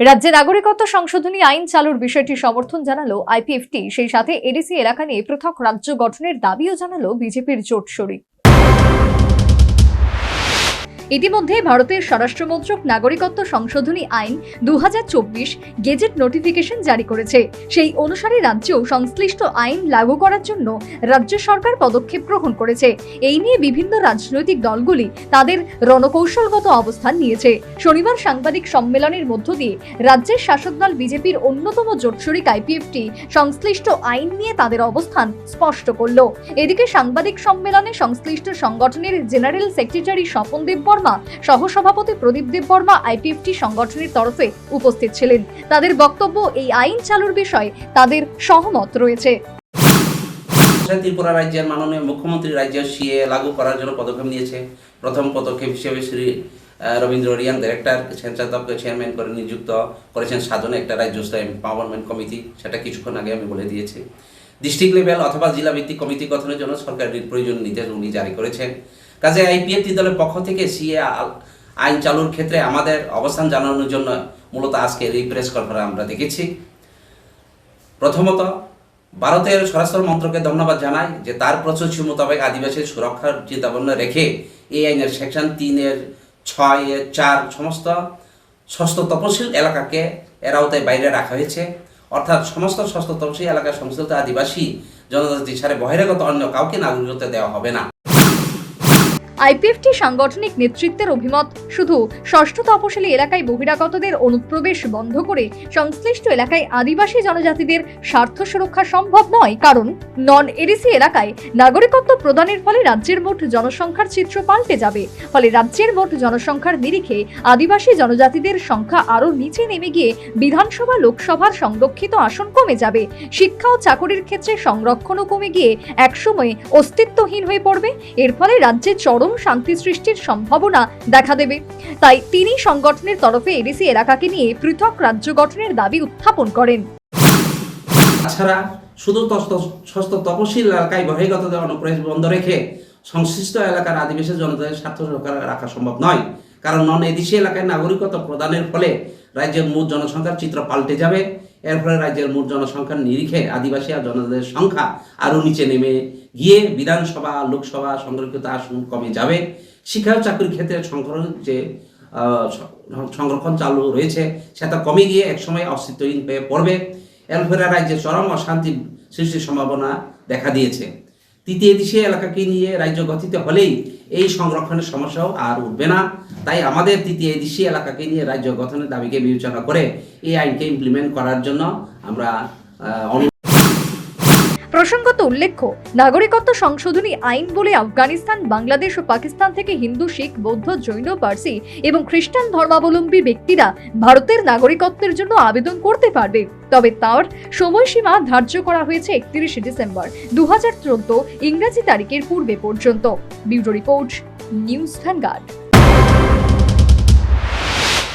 রাজ্যে নাগরিকত্ব সংশোধনী আইন চালুর বিষয়টি সমর্থন জানালো আইপিএফটি। সেই সাথে এডিসি এলাকা নিয়ে পৃথক রাজ্য গঠনের দাবিও জানালো বিজেপির জোট শরিক ইতিমধ্যে ভারতের স্বরাষ্ট্রমন্ত্রক নাগরিকত্ব সংশোধনী আইন দুহাজার চব্বিশ গেজেট নোটিফিকেশন জারি করেছে। সেই অনুসারে রাজ্যেও সংশ্লিষ্ট আইন লাগু করার জন্য রাজ্য সরকার পদক্ষেপ গ্রহণ করেছে। এই নিয়ে বিভিন্ন রাজনৈতিক দলগুলি তাদের রণকৌশলগত অবস্থান নিয়েছে। শনিবার সাংবাদিক সম্মেলনের মধ্য দিয়ে রাজ্যের শাসক দল বিজেপির অন্যতম জোটশরিক আইপিএফটি সংশ্লিষ্ট আইন নিয়ে তাদের অবস্থান স্পষ্ট করল। এদিকে সাংবাদিক সম্মেলনে সংশ্লিষ্ট সংগঠনের জেনারেল সেক্রেটারি স্বপন দেব বর্মা সহসভাপতি প্রদীপ দেব বর্মা আইপিএফটি সংগঠনের তরফে উপস্থিত ছিলেন। তাদের বক্তব্য এই আইন চালুর বিষয়ে তাদের সহমত রয়েছে। ত্রিপুরা রাজ্যের মাননীয় মুখ্যমন্ত্রী রাজ্য সিএ লাগু করার জন্য পদক্ষেপ নিয়েছে। প্রথম পদক্ষেপ হিসেবে শ্রী রবীন্দ্র রিয়ান ডিরেক্টর সেন্সার দপ্তর চেয়ারম্যান করে নিযুক্ত করেছেন সাধনে একটা রাজ্য এম্পাওয়ারমেন্ট কমিটি সেটা কিছুক্ষণ আগে আমি বলে দিয়েছি। ডিস্ট্রিক্ট লেভেল অথবা জেলা ভিত্তিক কমিটি গঠনের জন্য সরকারের প্রয়োজন নির্দেশ উনি জারি করেছেন। কাজে আইপিএফটি দলের পক্ষ থেকে সিএ আইন চালুর ক্ষেত্রে আমাদের অবস্থান জানানোর জন্য মূলত আজকে এই প্রেস কনফারেন্স আমরা দেখেছি। প্রথমত, ভারতের স্বরাষ্ট্র মন্ত্রকে ধন্যবাদ জানাই যে তার প্রচুর মোতাবেক আদিবাসীর সুরক্ষার চিন্তাভাবনা রেখে এই আইনের সেকশন তিনের ছয় এর চার সমস্ত ষষ্ঠ তপশিল এলাকাকে এর আওতায় বাইরে রাখা হয়েছে। অর্থাৎ সমস্ত ষষ্ঠ তপশিল এলাকার সংশ্লিষ্ট আদিবাসী জনজাতি ছাড়ে বহিরাগত অন্য কাউকে নাগরিকত্ব দেওয়া হবে না। আইপিএফটি সাংগঠনিক নেতৃত্বের অভিমত। শুধু ষষ্ঠ তপশিলি এলাকায় বহিরাগতদের অনুপ্রবেশ বন্ধ করে সংশ্লিষ্ট এলাকায় আদিবাসী জনজাতিদের স্বার্থ সুরক্ষা সম্ভব নয়। কারণ নন এডিসি এলাকায় নাগরিকত্ব প্রদানের ফলে রাজ্যের মোট জনসংখ্যার চিত্র পাল্টে যাবে। ফলে রাজ্যের মোট জনসংখ্যার নিরিখে আদিবাসী জনজাতিদের সংখ্যা আরও নিচে নেমে গিয়ে বিধানসভা, লোকসভার সংরক্ষিত আসন কমে যাবে। শিক্ষা ও চাকরির ক্ষেত্রে সংরক্ষণও কমে গিয়ে একসময় অস্তিত্বহীন হয়ে পড়বে। এর ফলে রাজ্যে চরম শান্তি সৃষ্টির সম্ভাবনা দেখা দেবে। তাই তিনি সংগঠনের তরফে এডিসি এলাকাকে নিয়ে পৃথক রাজ্য গঠনের দাবি উত্থাপন করেন। তাছাড়া শুধু ষষ্ঠ তপশিল এলাকায় অনুপ্রবেশ বন্ধ রেখে সংশ্লিষ্ট এলাকার আদিবাসী জনতাদের স্বার্থ সুরক্ষা রাখা সম্ভব নয়। কারণ নন এদেশি এলাকায় নাগরিকত্ব প্রদানের ফলে রাজ্যের মোট জনসংখ্যার চিত্র পাল্টে যাবে। এর ফলে রাজ্যের মোট জনসংখ্যার নিরিখে আদিবাসী আর জনতাদের সংখ্যা আরও নিচে নেমে গিয়ে বিধানসভা, লোকসভা সংরক্ষিত আসন কমে যাবে? শিক্ষা চাকরির ক্ষেত্রে সংরক্ষণ যে সংরক্ষণ চালু রয়েছে, সেটা কমে গিয়ে একসময় অস্তিত্বহীন হয়ে পড়বে? ফলে রাজ্যে চরম অশান্তি সৃষ্টির সম্ভাবনা দেখা দিয়েছে। তৃতীয় দেশীয় এলাকাকে নিয়ে রাজ্য গঠিত হলেই এই সংরক্ষণের সমস্যাও আর উঠবে না। তাই আমাদের তৃতীয় দেশীয় এলাকাকে নিয়ে রাজ্য গঠনের দাবিকে বিবেচনা করে এই আইনকে ইমপ্লিমেন্ট করার জন্য আমরা অনু প্রসঙ্গত উল্লেখ্য, নাগরিকত্ব সংশোধনী আইন বলে আফগানিস্তান, বাংলাদেশ ও পাকিস্তান থেকে হিন্দু, শিখ, বৌদ্ধ, জৈন, পার্সি এবং খ্রিস্টান ধর্মাবলম্বী ব্যক্তিরা ভারতের নাগরিকত্বের জন্য আবেদন করতে পারবে। তবে তার সময়সীমা ধার্য করা হয়েছে একত্রিশে ডিসেম্বর দু হাজার চোদ্দ ইংরেজি তারিখের পূর্বে পর্যন্ত। Bureau report, news Vanguard.